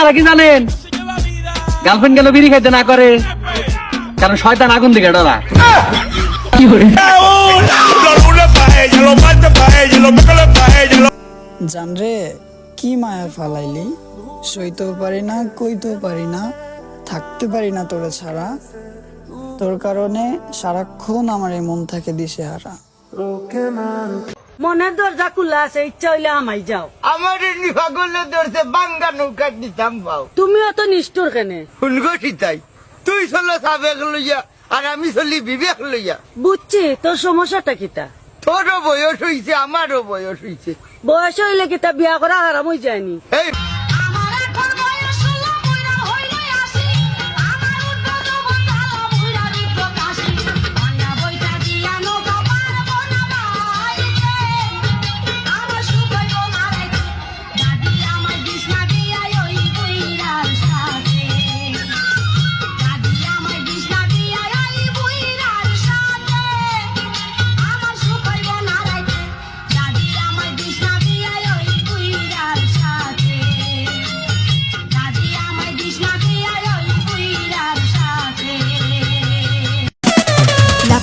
আপনারা কি জানেন? গার্লফ্রেন্ড গেল বিড়ি খাইতে না করে? কারণ শয়তান আগুন দিকে ডরা। জানরে কি মায়া ফালাইলি? সইতেও পারি না কইতেও পারি না থাকতে পারি না তোরে ছাড়া। তোর কারণে সারাক্ষণ আমার এই মন থাকে দিশে হারা মনের দরজা খোলা আছে ইচ্ছা হইলে আমাই যাও। আমার নিভাগুলো ধরছে বাঙ্গা নৌকা দিতাম পাও। তুমিও তো নিষ্ঠুর কেনে? হুনগো তাই? তুই চলো সাবেক লইয়া আর আমি চলি বিবেক লইয়া। বুঝছি তোর সমস্যাটা কিতা তোরও বয়স হইছে আমারও বয়স হইছে। বয়স হইলে কিতা বিয়া করা হারাম হয়ে যায়নি? এই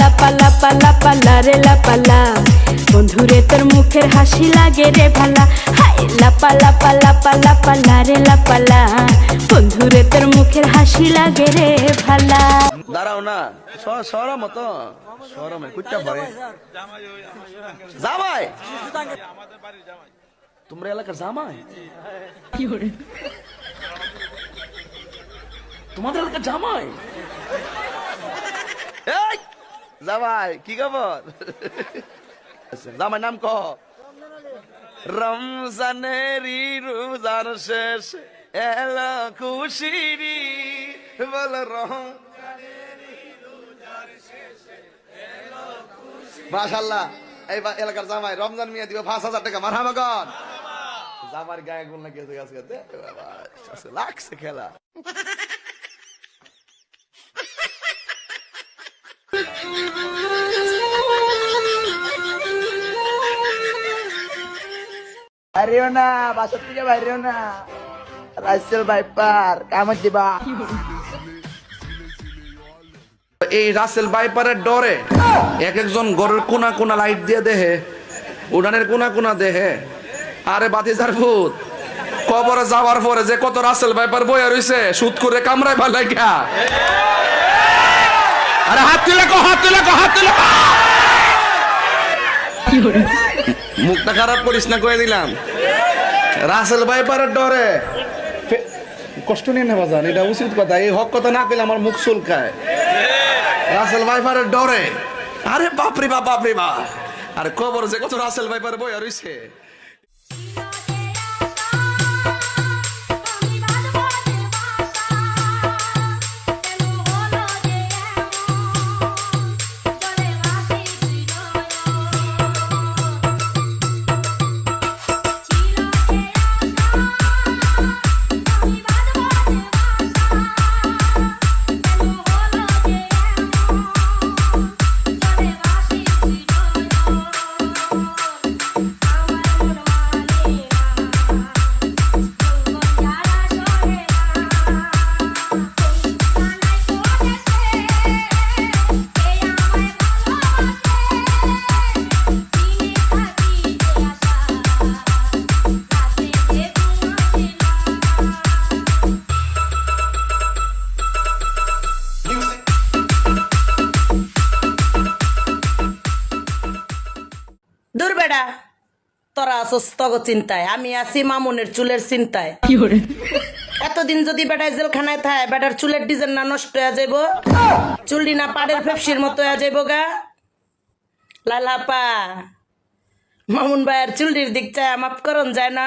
লাপা লাপা লাপা লাপা লারে লাপালা বন্ধুরে তোর মুখের হাসি লাগে রে ভালা। হাই লাপা লাপা লাপা লাপা লারে লাপালা বন্ধুরে তোর মুখের হাসি লাগে রে ভালা। দাঁড়াও না সরা মতো সরা মে কুচ্চা ভরে জামাই! তোমরা এলাকার জামাই? তোমাদের এলাকার জামাই? এই! জামাই কি খবর? জামাই নাম ক? রমজানেরি রোজার শেষ এলো খুশিরি বল রহম মাশাল্লাহ এই এলাকার জামাই রমজান মিয়া দিবে পাঁচ হাজার টাকা মারহামাগন জামার গায়ে গুল না গেছে গাছ গাতে বাবা লাগছে খেলা। এই রাসেল বাইপারের ডরে এক একজন গরের কোনা কোনা লাইট দিয়ে দেহে উড়ানের কোনা কোনা দেহে। আরে বাতিজার ভূত, কবরে যাওয়ার পরে যে কত রাসেল বাইপার বইয়া রইছে, সুদ করে কামড়ায় ভালো গা। আরে হাত তুলে কো হাত তুলে কো হাত তুলে। মুখটা খারাপ করিস না কয়ে দিলাম। রাসেল বাইপারের ডরে। ফে- কষ্ট নিয়ে নেওয়া যান এটা উচিত কথা। এই হক কথা না পেলে আমার মুখ চুলকায়। রাসেল ভাইপারের ডরে। আরে বাপরে বাপ বাপরে বাপ। আরে খবর যে কত রাসেল ভাইপার বই আর বেড়া তোরা আছো স্তগ চিন্তায় আমি আছি মামুনের চুলের চিন্তায়। এতদিন যদি বেটায় জেলখানায় থায় বেটার চুলের ডিজাইন না নষ্ট হয়ে যাইব? চুলি না পাড়ের ফেপসির মতো হয়ে যাইব গা? লালাপা মামুন ভাইয়ের চুলির দিক চায় মাফ করন যায় না।